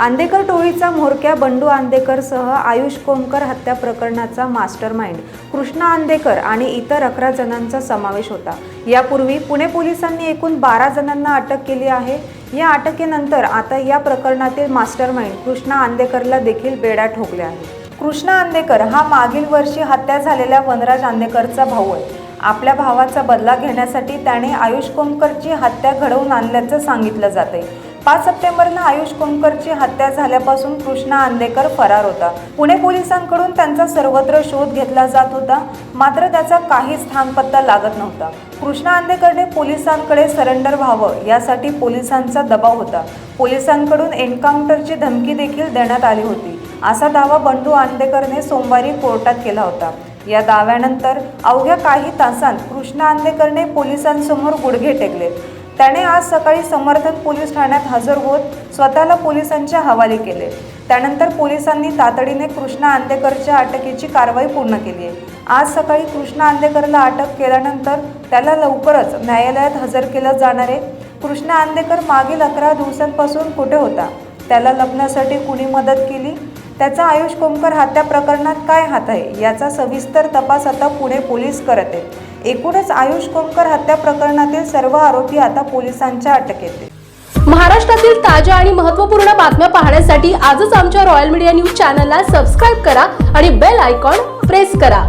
Andekar टोळीचा म्होरक्या बंडू आंदेकरसह आयुष कोमकर हत्या प्रकरणाचा मास्टर माइंड कृष्णा आंदेकर आणि इतर अकरा जणांचा समावेश होता. यापूर्वी पुणे पोलिसांनी एकूण बारा जणांना अटक केली आहे. या अटकेनंतर आता या प्रकरणातील मास्टर माइंड कृष्णा आंदेकरला देखील बेड्या ठोकल्या आहे कृष्णा आंदेकर हा मागील वर्षी हत्या झालेल्या वनराज आंदेकरचा भाऊ आहे. आपल्या भावाचा बदला घेण्यासाठी त्याने आयुष कोमकरची हत्या घडवून आणल्याचं सांगितलं जाते पाच सप्टेंबरला आयुष कोमकरची हत्या झाल्यापासून कृष्णा आंदेकर फरार होता. पुणे पोलिसांकडून त्यांचा सर्वत्र शोध घेतला जात होता मात्र त्याचा काहीच थांगपत्ता लागत नव्हता. कृष्णा आंदेकरने पोलिसांकडे सरेंडर व्हावं यासाठी पोलिसांचा दबाव होता. पोलिसांकडून एन्काउंटरची धमकी देखील देण्यात आली होती. असा दावा बंडू आंदेकरने सोमवारी कोर्टात केला होता. या दाव्यानंतर अवघ्या काही तासांत कृष्णा आंदेकरने पोलिसांसमोर गुडघे टेकले. त्याने आज सकाळी समर्थन पोलीस ठाण्यात हजर होत स्वतःला पोलिसांच्या हवाले केले. त्यानंतर पोलिसांनी तातडीने कृष्णा आंदेकरच्या अटकेची कारवाई पूर्ण केली आहे. आज सकाळी कृष्णा आंदेकरला अटक केल्यानंतर त्याला लवकरच न्यायालयात हजर केलं जाणार आहे. कृष्णा आंदेकर मागील अकरा दिवसांपासून कुठे होता? त्याला लग्नासाठी कुणी मदत केली? त्याचा आयुष कोमकर हत्या प्रकरणात काय हात आहे? याचा सविस्तर तपास आता पुणे पोलीस करत आहेत. एकूणच आयुष कोमकर हत्या प्रकरणातील सर्व आरोपी आता पोलिसांच्या अटकेत महाराष्ट्रातील ताज्या आणि महत्त्वपूर्ण बातम्या पाहण्यासाठी आजच आमच्या रॉयल मीडिया न्यूज चॅनलला सबस्क्राईब करा आणि बेल आयकॉन प्रेस करा.